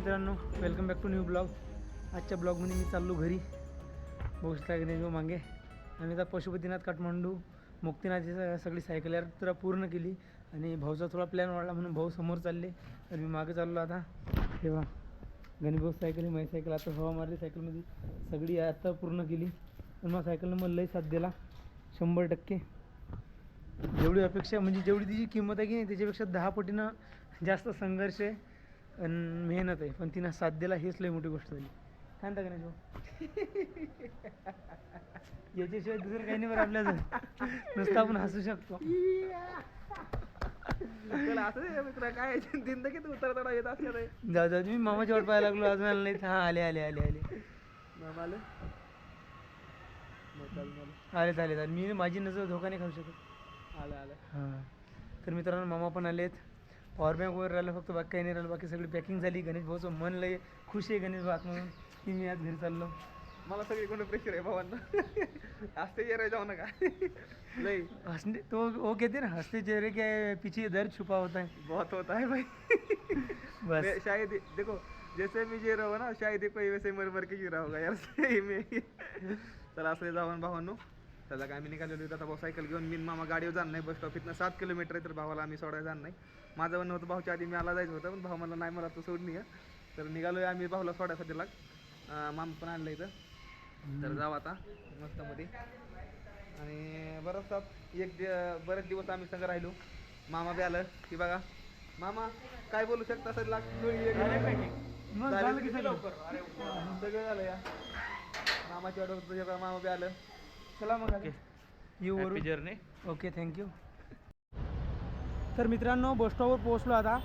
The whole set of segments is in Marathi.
मित्रांनो welcome back to new blog आजच्या ब्लॉगमध्ये मी चाललो घरी. बघू शकता गणेश मागे. आम्ही आता पशुपतीनाथ काठमांडू मुक्तीनाथची सगळी सायकल यात्रा पूर्ण केली. आणि भाऊचा थोडा प्लॅन वाढला म्हणून भाऊ समोर चालले. तर मी मागे चाललो आता. तेव्हा गणेशभाऊ सायकल ही माझी सायकल आता हवा मारली सायकलमध्ये सगळी आता पूर्ण केली. पण मग सायकलनं मला लई साथ दिला. शंभर टक्के. जेवढी अपेक्षा म्हणजे जेवढी तिची किंमत आहे की नाही त्याच्यापेक्षा दहा पटीनं जास्त संघर्ष आहे. आणि मेहनत आहे. पण तिनं साथ दिला हेच लई मोठी गोष्ट झाली. काय म्हणता गणेश भाऊ याच्याशिवाय दुसरं काही नाही बरं आपल्याला नुसतं आपण हसू शकतो. असं मित्र काय जिंदगीत उतर चढा येत असल्या रे जाऊ जाऊ मी मामाची वाट पाहायला लागलो अजून आलं नाही हां आले आले आले आले. मामाले आले? चालेल चालेल. मी माझी नजर धोका नाही खाऊ शकत. आलं आलं. हां. तर मित्रांनो मामा पण आलेत. पॉवर बँक वगैरे राहिलं फक्त बाकी काही नाही राहिलं बाकी सगळी पॅकिंग झाली गणेश भाऊचं मन लय खुश आहे गणेश भाऊ म्हणून की मी आज घरी चाललो. मला सगळी कोणी प्रेशर आहे भावांना. असते ये रे जाऊ नका. लई हंसने तो वो कहते हैं ना हंसते चेहरे के पीछे दर्द छुपा होता है बहुत होता है भाई. बस. शायद देखो जैसे मी जे रहो ना शायद कोई वैसे मर मर के जी रहा होगा यार. सही में. चला असले जाऊन भावांनो. त्याला काय आम्ही निघालेलो होतो आता भाऊ सायकल घेऊन मी मामा गाडीवर जाणार नाही बस स्टॉप इथनं सात किलोमीटर आहे तर भावाला आम्ही सोडायला जाणार नाही. माझं म्हणणं होतं भाऊच्या आधी मी आला जायचं होतं पण भाऊ मला नाही मला तो सोडणी आहे तर निघालोय आम्ही भाऊला सोडायसाठी लाग मामा पण आणलं इथं. तर जाऊ आता मस्त मध्ये आणि बरंच एक दि- बरेच दिवस आम्ही संग राहिलो. मामा बी आलं की बघा. मामा काय बोलू शकता सर? सगळं? झालं या. मामाची ऑर्डर तुझ्या मामा बी आलं. चला मग आता. येऊ वरून. जर्नी ओके थँक्यू तर मित्रांनो बस स्टॉपवर पोहोचलो आता.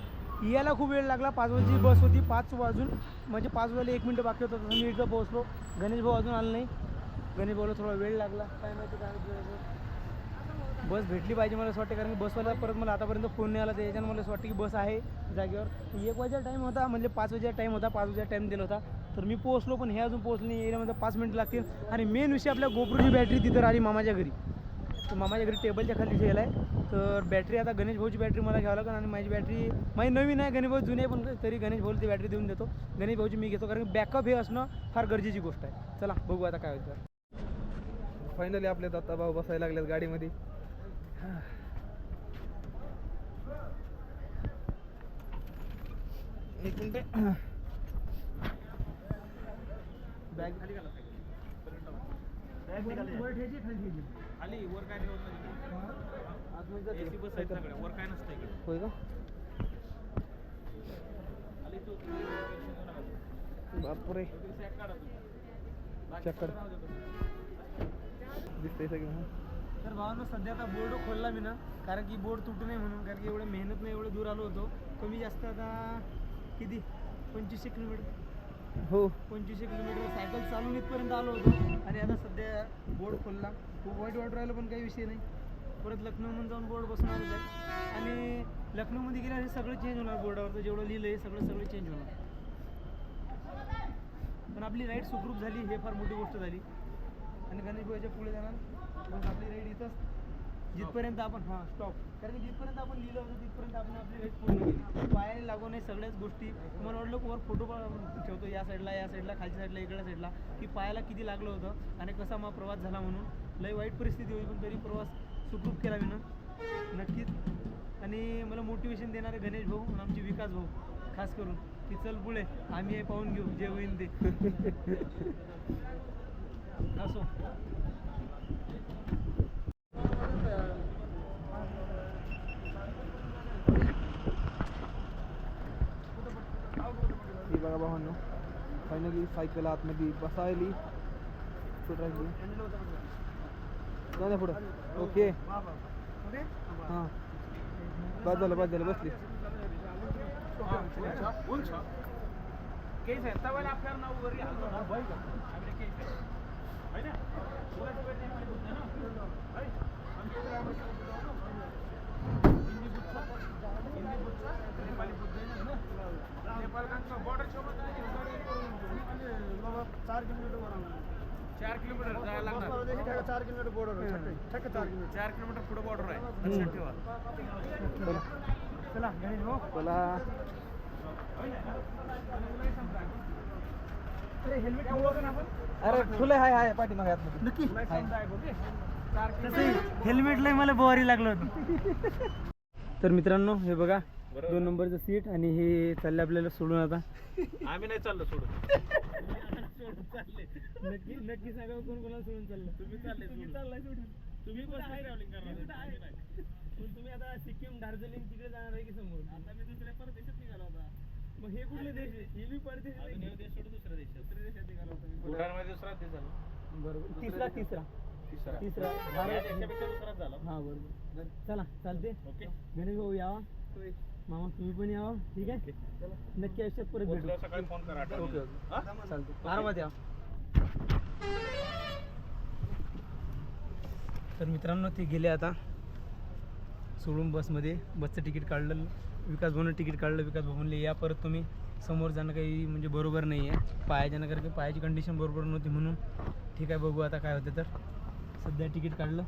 यायला खूप वेळ लागला. पाच वाजची बस होती पाच वाजून. म्हणजे पाच वाजले एक मिनटं बाकी होतं. तसं मी इथं पोहोचलो. गणेश भाऊ अजून आला नाही. गणेश भाऊला थोडा वेळ लागला. काय माहिती काय. बस भेटली पाहिजे मला असं वाटतं. कारण की बसवाला परत मला आतापर्यंत फोन नाही आला. त्याच्यानं मला असं वाटतं की बस आहे जागेवर. एक वाजेचा टाईम होता. म्हणजे पाच वाजेचा टाईम होता. पाच वाजेचा टाईम दिला होता. तर मी पोहोचलो पण हे अजून पोहोचले नाही. यायला पाच मिनिटं लागतील. आणि मेन विषय आपल्या गोप्रोची बॅटरी तिथं राहिली मामाच्या घरी. तर मामाच्या घरी टेबलच्या खाली ठेवला आहे तर बॅटरी आता गणेश भाऊची बॅटरी मला घ्यावं लागेल आणि माझी बॅटरी माझी नवीन आहे गणेश भाऊ जुनी आहे पण तरी गणेश भाऊला ती बॅटरी देऊन देतो. गणेश भाऊची मी घेतो कारण की बॅकअप हे असणं फार गरजेची गोष्ट आहे. चला बघू आता काय होतं. फायनली आपले दत्ता भाऊ बसायला लागलेत गाडीमध्ये. एक बॅग खाली घाला खाली वर काय एसी बस आहे सगळ्या वर काय नसतं इकडे. होय का? बापरे. दिसतंय सगळं तर भावानं सध्या आता बोर्ड खोलला मी ना. कारण की बोर्ड तुटू नये म्हणून. कारण की एवढं मेहनत नाही एवढं दूर आलो होतो. कमी जास्त आता किती? पंचवीसशे किलोमीटर. हो. पंचवीसशे किलोमीटर सायकल चालून इथपर्यंत आलो होतो. आणि आता सध्या बोर्ड खोलला. खूप वाईट वाटू राहिलं पण काही विषय नाही. परत लखनौमध्ये जाऊन बोर्ड बसून आलो आहे आणि लखनौमध्ये गेल्यावर हे सगळं चेंज होणार बोर्डावरचं जेवढं लिहिलं आहे सगळं सगळं चेंज होणार. पण आपली राईड सुखरूप झाली हे फार मोठी गोष्ट झाली. आणि गणेश पुढे जाणार. मग आपली राईड इथंच जिथपर्यंत आपण हां स्टॉप कारण की जिथपर्यंत आपण लिहिलं होतं तिथपर्यंत आपण आपली राईड पूर्ण केली. पायाने लागू नये सगळ्याच गोष्टी तुम्हाला वाटलं वर फोटो ठेवतो या साईडला या साईडला खालच्या साईडला इकडल्या साईडला की पायाला किती लागलं होतं आणि कसा मग प्रवास झाला म्हणून. लई वाईट परिस्थिती होती पण तरी प्रवास सुखरूप केला मी नक्कीच. आणि मला मोटिवेशन देणारे गणेश भाऊ आणि आमचे विकास भाऊ. खास करून की चल पुढे आम्ही हे पाहून घेऊ. जे होईल ते असो. बघा भावांनो. फायनली सायकल आतमध्ये बसायली. कुठं राहिली. नाही पुढं. ओके हां. बाद झालं बाद झालं. बसली. चार चार किलोमीटर जायला लागणार. चार किलोमीटर बोर्डर ठक्क चार किलोमीटर. चार किलोमीटर पुढे बॉर्डर आहे. लक्षात ठेवा. चला. गणेश भाऊ हेल्मेट अरे ठुले हाय हाय पाठीमागे आतमध्ये. नक्की. हेल्मेट लय मला बोवारी लागलं होतं. तर मित्रांनो हे बघा दोन नंबरचं सीट आणि हे चालले आपल्याला सोडून आता. आम्ही नाही चाललो सोडून. नक्की नक्की सांगा कोण कोणाला सोडून चाललं. तुम्ही चालले तुम्ही चाललाय सोडून. तुम्ही पण आहे? ट्रॅव्हलिंग करणार पण तुम्ही आता सिक्कीम दार्जिलिंग तिकडे जाणार आहे की समोर? आता मी दुसऱ्या परदेशात निघाला होता. मग हे कुठले देश आहे? हे बी परदेश देश सोडून दुसऱ्या देशात. दुसऱ्या देशात निघाला होता मी. भूटानमध्ये दुसरा देश झाला? बरोबर. तिसरा तिसरा. तिसरा. तिसरा. भारत हा बरोबर. चला चालते. ओके. गणेश भाऊ यावा मामा तुम्ही पण यावा. ठीक आहे? नक्की आयुष्यात परत भेटू. सकाळी फोन करा ओके ओके. चालते आरामात या. तर मित्रांनो ते गेले आता सोडून बसमध्ये. बसचं तिकीट काढलं विकास भाऊनं तिकीट काढलं विकास म्हणले या परत तुम्ही. समोर जाणं काही म्हणजे बरोबर नाही आहे पायाच्या नगर की पायाची कंडिशन बरोबर नव्हती म्हणून. ठीक आहे बघू आता काय होतं तर. सध्या तिकीट काढलं.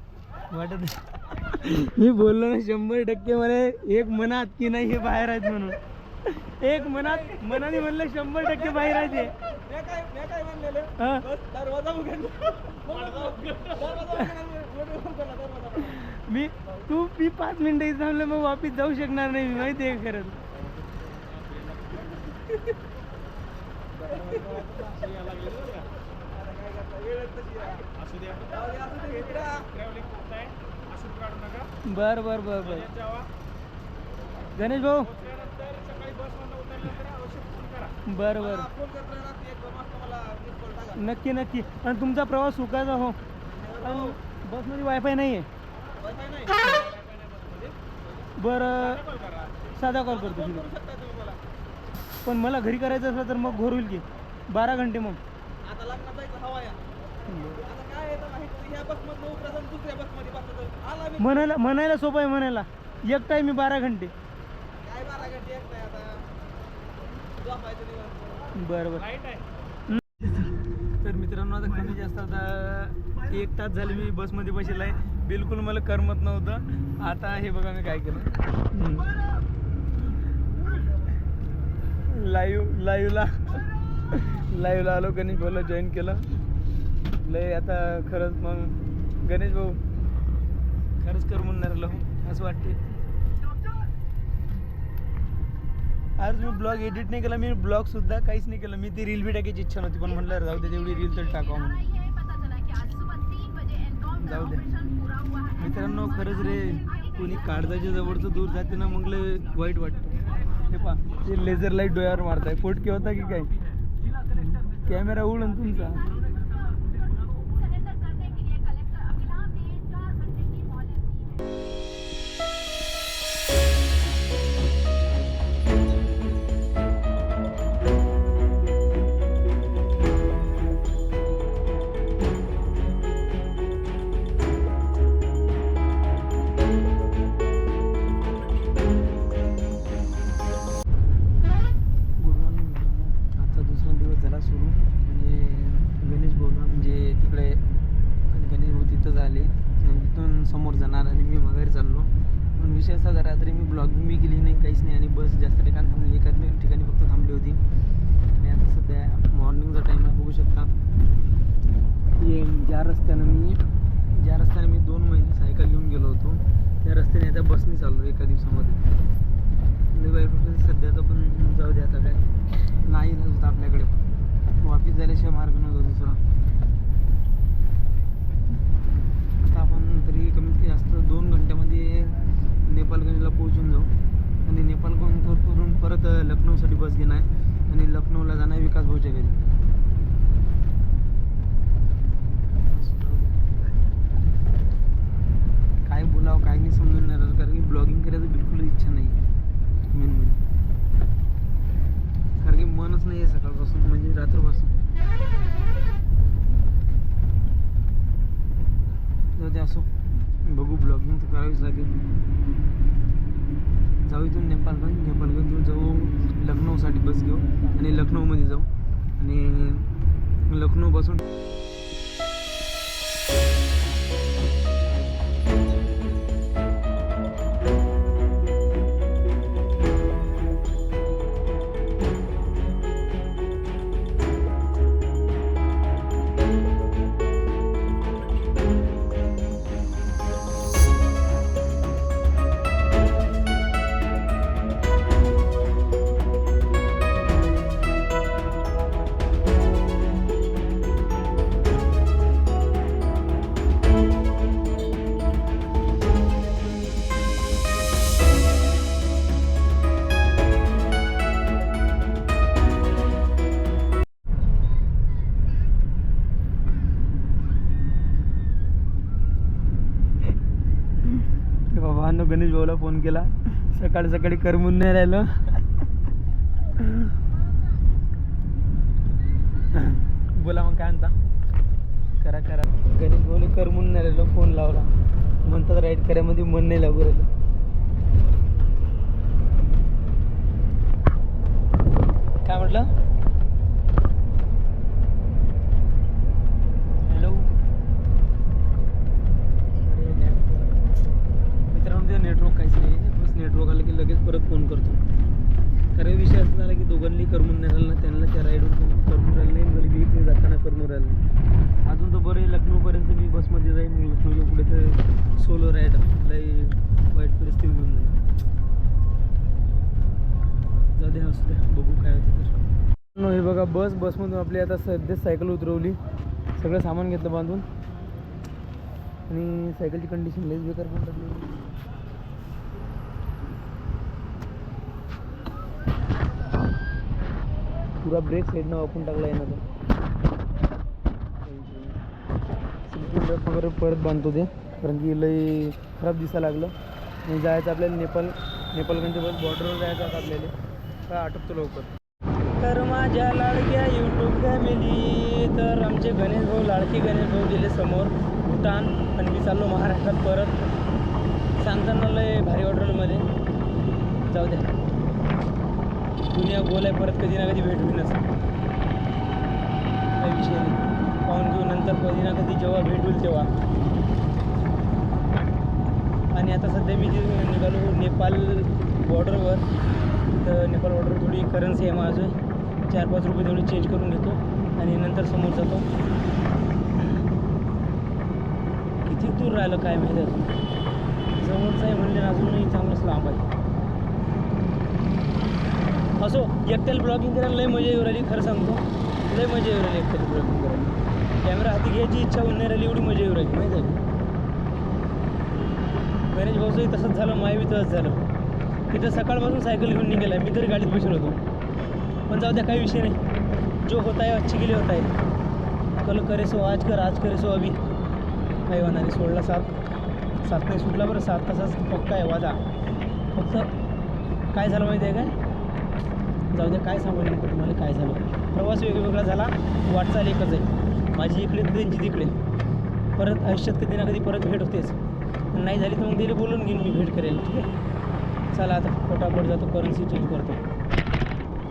वाटत नाही. मी बोललो ना शंभर टक्के मला एक मनात की नाही हे बाहेर आहेत म्हणून. एक मनात मनाने म्हणलं शंभर टक्के बाहेर आहेत हे. मी तू मी पाच मिनिटं इथं थांबलं मग वापिस जाऊ शकणार नाही मी माहिती आहे खरंच बर बर बर बर. गणेश भाऊ. बर बर. नक्की नक्की. आणि तुमचा प्रवास सुखाचा हो. आणि बसमध्ये वायफाय नाही. आहे बरं. साधा कॉल करतो ठीक आहे. पण मला घरी करायचं असलं तर मग घोर होईल की. बारा घंटे मग. आता लग्नात जायचं हवा या म्हणायला म्हणायला सोपं आहे म्हणायला. एक टाईम मी बारा घंटे. काय बारा बरं बरं. लाइट आहे. तर मित्रांनो आता कमी जास्त आता एक तास झाले मी बसमध्ये बसलेला आहे बिलकुल मला करमत नव्हतं. आता हे बघा मी काय केलं. लाईव्ह लाईव्हला लाईव्हला आलो गणेश भाऊला जॉईन केलं. लय आता खरंच मग गणेश भाऊ खरंच कर म्हणून राहिलं. असं वाटते आज मी ब्लॉग एडिट नाही केला मी ब्लॉग सुद्धा काहीच नाही केलं. मी ती रील बी टाकायची इच्छा नव्हती पण म्हटलं जाऊ दे तेवढी रील तर टाकावं म्हणून. जाऊ दे. मित्रांनो खरंच रे कोणी काळजाच्या जवळचं दूर जाते ना मग लय वाईट वाटतं. हे पा ते लेझर लाइट डोळ्यावर मारताय. फोटके होता की काय? कॅमेरा उडून तुमचा. समोर जाणार आणि मी माघारी चाललो. पण विषय असा झाला रात्री मी ब्लॉग मी केली नाही काहीच नाही आणि बस जास्त ठिकाणी थांबली एका ठिकाणी फक्त थांबली होती. आणि आता सध्या मॉर्निंगचा टाईम आहे बघू शकता. की ज्या रस्त्यानं मी ज्या रस्त्याने मी दोन महिने सायकल घेऊन गेलो होतो त्या रस्त्याने आता बसने चाललो एका दिवसामध्ये. बाईक सध्याचं पण जाऊ दे आता काय. नाही होतं आपल्याकडे. वापिस झाल्याशिवाय मार्ग नव्हता दुसरा. आता आपण कमी कमीत कमी जास्त दोन घंट्यामध्ये नेपालगंजला पोहोचून जाऊ. आणि नेपालगंज करून परत लखनौसाठी बस घेणार आहे. आणि लखनौला जाणार आहे विकास भाऊच्या घरी. काय बोलावं काय नाही समजून नाही राहिलं. कारण की ब्लॉगिंग करायचं बिलकुल इच्छा नाही. मेन म्हणजे. कारण की मनच नाही आहे सकाळपासून म्हणजे रात्रपासून जाऊ दे असो. बघू ब्लॉगिंग तर करावीच लागेल. जाऊ इथून नेपाळगंज नेपाळगंज जाऊ लखनौसाठी बस घेऊ आणि लखनौमध्ये जाऊ आणि लखनौपासून गणेश भाऊला फोन केला. सकाळी सकाळी करमून नाही राहिलं. बोला मग काय म्हणता? करा करा. गणेश भाऊला करमून नाही राहिलो फोन लावला. म्हणतात राईड करायमध्ये मन नाही लागू राहिलं. काय म्हटलं हॅलो अरे नेटवर्क मित्रांनो ते नेटवर्क काहीच नाही बस नेटवर्क आलं की लगेच परत फोन करतो. कारण विषय असं झाला की दोघांनी करमून नाही राहिलं ना त्यांना त्या राईडवर करमून राहिलं नाही मला बी इकडे जाताना करमून राहिलं नाही. अजून तर बरं लखनौपर्यंत मी बसमध्ये जाईन मग लखनौच्या पुढे तर सोलो राईड लई वाईट परिस्थिती होऊन जाईल. जाऊ द्या असू द्या बघू काय होतं तर. नो हे बघा बस बसमधून आपली आता सध्या सायकल उतरवली. सगळं सामान घेतलं बांधून. आणि सायकलची कंडिशन लईच बेकार पण टाकली पुरा ब्रेक साईडनं वापरून टाकला आहे ना ब्रेक वगैरे परत बांधतो ते कारण की लई खराब दिसायला लागलं. आणि जायचं आपल्याला नेपाल नेपालगंज म्हणजे बस बॉर्डरवर जायचं आता आपल्याला. काय आटपतो लवकर. तर माझ्या लाडक्या यूट्यूब फॅमिली तर आमचे गणेश भाऊ लाडके गणेश भाऊ गेले समोर भूटान आणि मी चाललो महाराष्ट्रात परत. सांगताना लय भारी ऑर्डरमध्ये जाऊ द्या. दुनिया गोल आहे परत कधी ना कधी भेट होईनच काही विषय नाही. पाहून घेऊ नंतर कधी ना कधी जेव्हा भेट होईल तेव्हा. आणि आता सध्या मी जे निघालो नेपाल बॉर्डरवर तर नेपाल बॉर्डरवर थोडी करन्सी आहे माझं. चार पाच रुपये तेवढी चेंज करून घेतो आणि नंतर समोर जातो. किती दूर राहिलं काय माहिती अजून? जवळचं आहे म्हणजे अजूनही चांगलंच लांब आहे. असो एकट्याला ब्लॉगिंग करायला लय मजा येऊ राहिली खरं सांगतो. लय मजा येऊ राहिली एकट्याला ब्लॉगिंग करायला. कॅमेरा हाती घ्यायची इच्छा होऊन नाही राहिली एवढी मजा येऊ राहिली माहिती आहे? गणेश भाऊचंही तसंच झालं मायबी तसंच झालं. तिथं सकाळपासून सायकल घेऊन निघाला मी तरी गाडीत बसलो होतो. पण जाऊ द्या काही विषय नाही. जो होता है अच्छी गेले होता है कल करे सो आज कर आज करे सो अभी. काही होणार नाही सोडला सात सात नाही सुटला बरं सात तासाच पक्का आहे वादा. फक्त काय झालं माहिती आहे काय? जाऊ द्या काय सांगू नेमकं तुम्हाला काय झालं प्रवास वेगवेगळा झाला वाटचाल एकच आहे. माझी इकडे त्यांची तिकडे परत आयुष्यात कधी ना कधी परत भेट होतेच. नाही झाली तर मग तिला बोलून घेईन मी भेट करेल ठीक आहे? चला आता फटाफट जातो करन्सी चेंज करतो.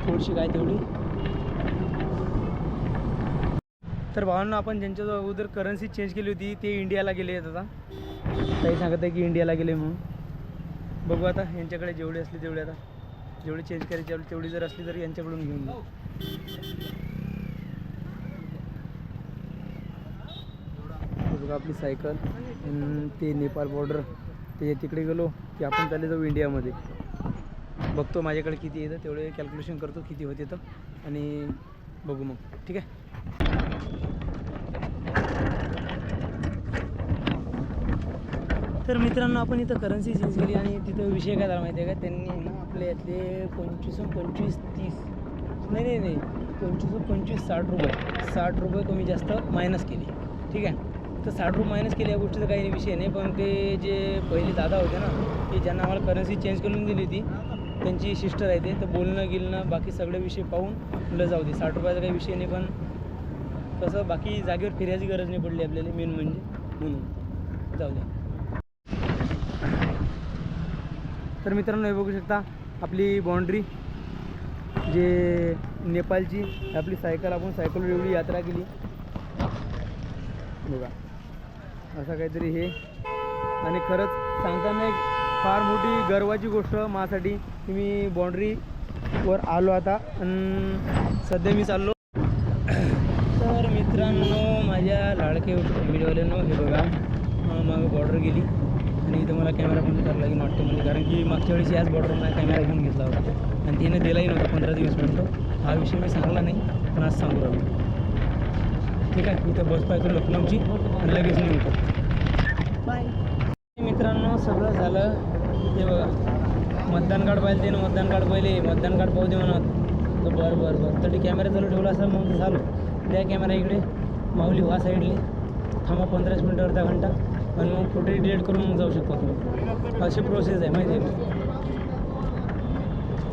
थोडीशी काय तेवढी. तर भावांना आपण ज्यांच्या अगोदर करन्सी चेंज केली होती ते इंडियाला गेले आहेत आता. काही सांगत आहे की इंडियाला गेले म्हणून. बघू आता यांच्याकडे जेवढे असले तेवढे आता. जेवढी चेंज करायची तेवढी तेवढी जर असली तरी यांच्याकडून घेऊन जाऊ. बघा आपली सायकल ते नेपाळ बॉर्डर ते तिकडे गेलो की आपण चालले जाऊ इंडियामध्ये. बघतो माझ्याकडे किती येतं तेवढे कॅल्क्युलेशन करतो किती होते तर. आणि बघू मग. ठीक आहे? तर मित्रांनो आपण इथं करन्सी चेंज केली आणि तिथं विषय काय झाला माहिती आहे का? त्यांनी ना आपल्या यातले पंचवीस पंचवीस तीस नाही नाही नाही पंचवीस पंचवीस साठ रुपये साठ रुपये कमी जास्त मायनस केली ठीक आहे? तर साठ रुपये मायनस केली या गोष्टीचा काही विषय नाही पण ते जे पहिले दादा होते ना की ज्यांना आम्हाला करन्सी चेंज करून दिली होती त्यांची सिस्टर आहे ते तर बोलणं गिलणं बाकी सगळे विषय पाहून म्हणलं जाऊ दे. साठ रुपयाचा काही विषय नाही पण कसं बाकी जागेवर फिरायची गरज नाही पडली आपल्याला मेन म्हणजे म्हणून. जाऊ दे. तर मित्रांनो हे बघू शकता आपली बाउंड्री जे नेपाळची आपली सायकल आपण सायकलवर एवढी यात्रा केली. बघा असं काहीतरी हे. आणि खरंच सांगताना एक फार मोठी गर्वाची गोष्ट माझ्यासाठी की मी बाउंड्रीवर आलो आता. आणि सध्या मी चाललो. तर मित्रांनो माझ्या लाडके व्हिडिओवाल्यांनो हे बघा मग बॉर्डर गेली. आणि इथं मला कॅमेरा बंद करायला लागेल म्हणजे कारण की मागच्या वेळेस याच बॉर्डरला कॅमेरा घेऊन घेतला होता. आणि तिने दिलाही नव्हता पंधरा दिवस मिनटं हा विषय मी सांगला नाही पण आज सांगू राहिलो. ठीक आहे इथं बस पाहतो लखनौची आणि लगेच निघतो बाय मित्रांनो सगळं झालं. हे बघा. मतदान कार्ड पाहिजे ते ना मतदान कार्ड पहिले. मतदान कार्ड पाहू दे म्हणत. तर बरं बरं बरं. तरी कॅमेरा चालू ठेवला असेल मग झालं. द्या कॅमेरा इकडे. माऊली व्हा साईडले थांबा पंधराच मिनटं अर्धा घंटा. आणि मग फोटो डिलीट करून मग जाऊ शकता तुम्ही अशी प्रोसेस आहे माहिती आहे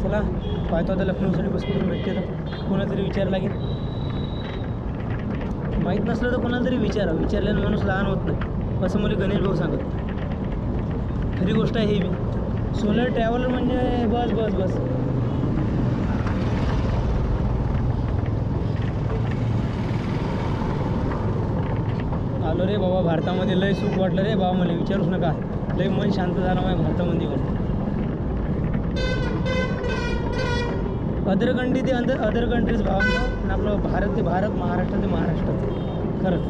चला पाहतो आता लखनौसाठी बस करून भेटते तर कोणाला तरी विचार लागेल माहीत नसलं तर कोणाला तरी विचारा. विचारल्यानं माणूस लहान होत नाही. असं मला गणेश भाऊ सांगत खरी गोष्ट आहे ही बी. सोलर ट्रॅव्हलर म्हणजे बस बस बस. म्हटलं रे बाबा भारतामध्ये लय सुख वाटलं रे बाबा मला विचारूच नका लय मन शांत झालं माझ्या भारतामध्ये अदर कंट्री ते अंदर अदर कंट्रीज भावना आपलं भारत ते भारत महाराष्ट्र ते महाराष्ट्र खरंच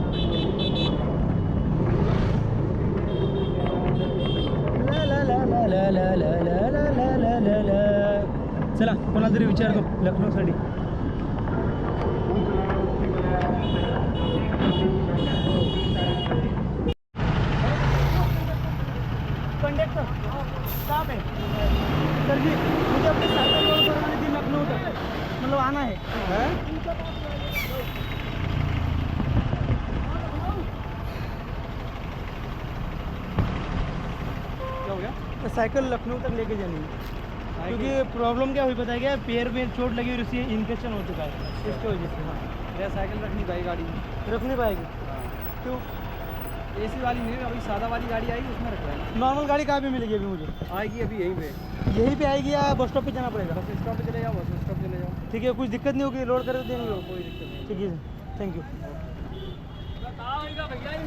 चला कोणाला तरी विचारतो लखनौसाठी साइकिल लखनऊ तक लेके जानी है। क्योंकि प्रॉब्लम क्या हुई बताया है क्या? पैर में चोट लगी और उससे इन्फेक्शन हो चुका है। इसकी वजह से। हाँ। मेरा साइकिल रख नहीं भाई गाड़ी में। रख नहीं पाएगी? क्यों? एसी वाली नहीं अभी सादा वाली गाड़ी आएगी उसमें रख रखवाएँगे नॉर्मल गाड़ी कहाँ पे मिलेगी अभी मुझे? आएगी अभी यहीं पे। यहीं पे आएगी या बस स्टॉप पे जाना पड़ेगा? बस स्टॉप पे चले जाओ बस स्टॉप चले जाओ। ठीक है कुछ दिक्कत नहीं होगी लोड कर देंगे लोग कोई दिक्कत नहीं। ठीक आहे थँक्यू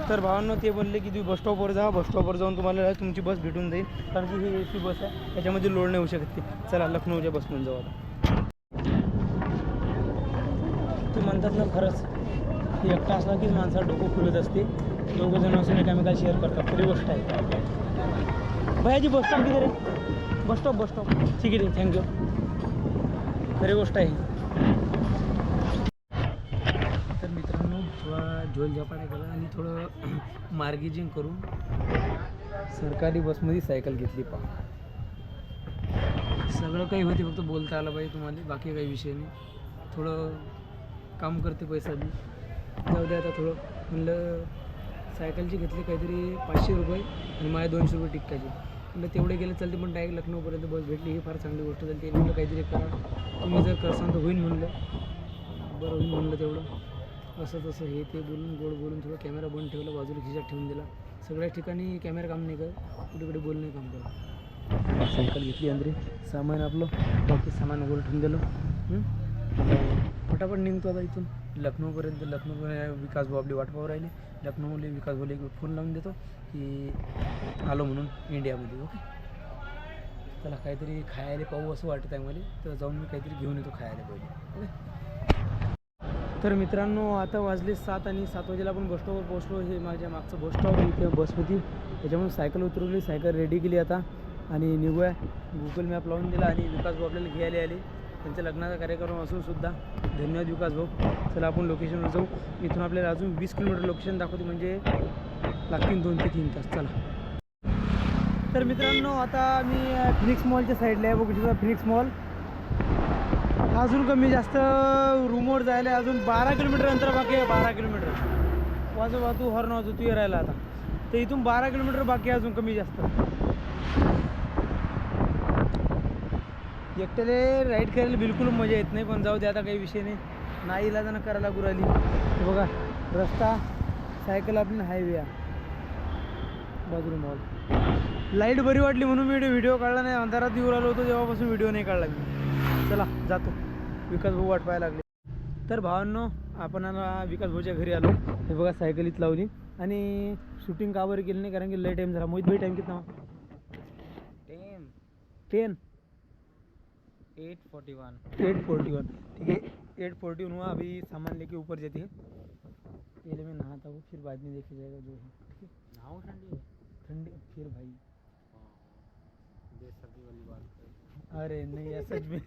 तर भावांनो ते बोलले की तुम्ही बसस्टॉपवर जा. बस स्टॉपवर जाऊन तुम्हाला तुमची बस भेटून जाईल. कारण की ही ए सी बस आहे. त्याच्यामध्ये लोड नाही होऊ शकत ती. चला लखनौच्या बसमधून जाऊ आता. ते म्हणतात ना खरंच की एकटा असला की माणसाला डोकं खुलत असते. दोघं जण असून एकामेकाला शेअर करतात. खरी गोष्ट आहे. भयाजी बस स्टॉप किती रे? बस स्टॉप बस स्टॉप ठीक आहे थँक्यू खरी गोष्ट आहे. थोडा झोल झपाटा केला आणि थोडं मार्गेजिंग करून सरकारी बसमध्ये सायकल घेतली पा सगळं काही होते फक्त बोलता आलं पाहिजे तुम्हाला बाकी काही विषय नाही. थोडं काम करते पैसा बी. जाऊ दे आता थोडं. म्हणलं सायकलची घेतली काहीतरी पाचशे रुपये आणि माझ्या दोनशे रुपये टिक्काचे. म्हणलं तेवढे गेले चालते पण डायरेक्ट लखनौपर्यंत बस भेटली. ही फार चांगली गोष्ट झाली. ते म्हणलं काहीतरी करा. तुम्ही जर करसान तर होईल म्हणलं. बरं होईल म्हणलं तेवढं. असं तसं हे ते बोलून गोड बोलून थोडं कॅमेरा बंद ठेवला बाजूला खिशात ठेवून दिला. सगळ्या ठिकाणी कॅमेरा काम नाही करत कुठे कुठे बोलणे काम करत. सायकल घेतली अंदरी सामान आपलं बाकी सामान वगैरे ठेवून दिलं. फटाफट निघतो आता इथून. लखनौपर्यंत लखनौ विकास भाऊ आपली वाट पाहू राहिले. लखनौला विकास भाऊला एक फोन लावून देतो की आलो म्हणून इंडियामध्ये ओके? त्याला काहीतरी खायला पाहू असं वाटत आहे मला तर जाऊन मी काहीतरी घेऊन येतो खायला पहिले ओके? तर मित्रांनो आता वाजले सात आणि सात वाजेला आपण बस स्टॉपवर पोहोचलो. हे माझ्या मागचं बस स्टॉप इथे बस होती. त्याच्यामुळे सायकल उतरवली. सायकल रेडी केली आता. आणि निघूया. गुगल मॅप लावून दिला आणि विकास भाऊ आपल्याला घ्यायला आले. त्यांच्या लग्नाचा कार्यक्रम असून सुद्धा. धन्यवाद विकास भाऊ. चला आपण लोकेशनवर जाऊ. इथून आपल्याला अजून वीस किलोमीटर लोकेशन दाखवते. म्हणजे लागतील दोन ते तीन तास. चला. तर मित्रांनो आता मी फिनिक्स मॉलच्या साईडला आहे. बघू शकता फिनिक्स मॉल अजून कमी जास्त रूमवर जायला अजून बारा किलोमीटर अंतर बाकी आहे बारा किलोमीटर. वाजू वाजू हॉर्न वाजू तू राहिला आता. तर इथून बारा किलोमीटर बाकी आहे अजून कमी जास्त. एकट्याला राईड करायला बिलकुल मजा येत नाही पण जाऊ दे आता काही विषय नाही. नाही इलाजानं करायला गुराली. बघा रस्ता सायकल आपली हायवे आहे. बाजूला मॉल लाइट बरी वाटली म्हणून मी व्हिडिओ काढला नाही अंधारात येऊ राहिलो होतो तेव्हापासून व्हिडिओ नाही काढला मी. चला जातो. विकास भाऊ वाट पाहायला लागले. तर भावांनो आपण विकास भाऊच्या घरी आलो. हे बघा सायकल इथं लावली. आणि शूटिंग का बरं केली नाही कारण की लय टाईम झाला. मोहित भाई टाईम कितना ten ten eight forty one eight forty one ठीक है एट फोर्टी वन हुआ अभी सामान लेके ऊपर जाते. हैं पहले मैं नहाता हूँ फिर बाद में देखा जाएगा जो है. ठीक है नाव ठंडी. ठंडी फिर भाई. वाली बात अरे नहीं यार सच में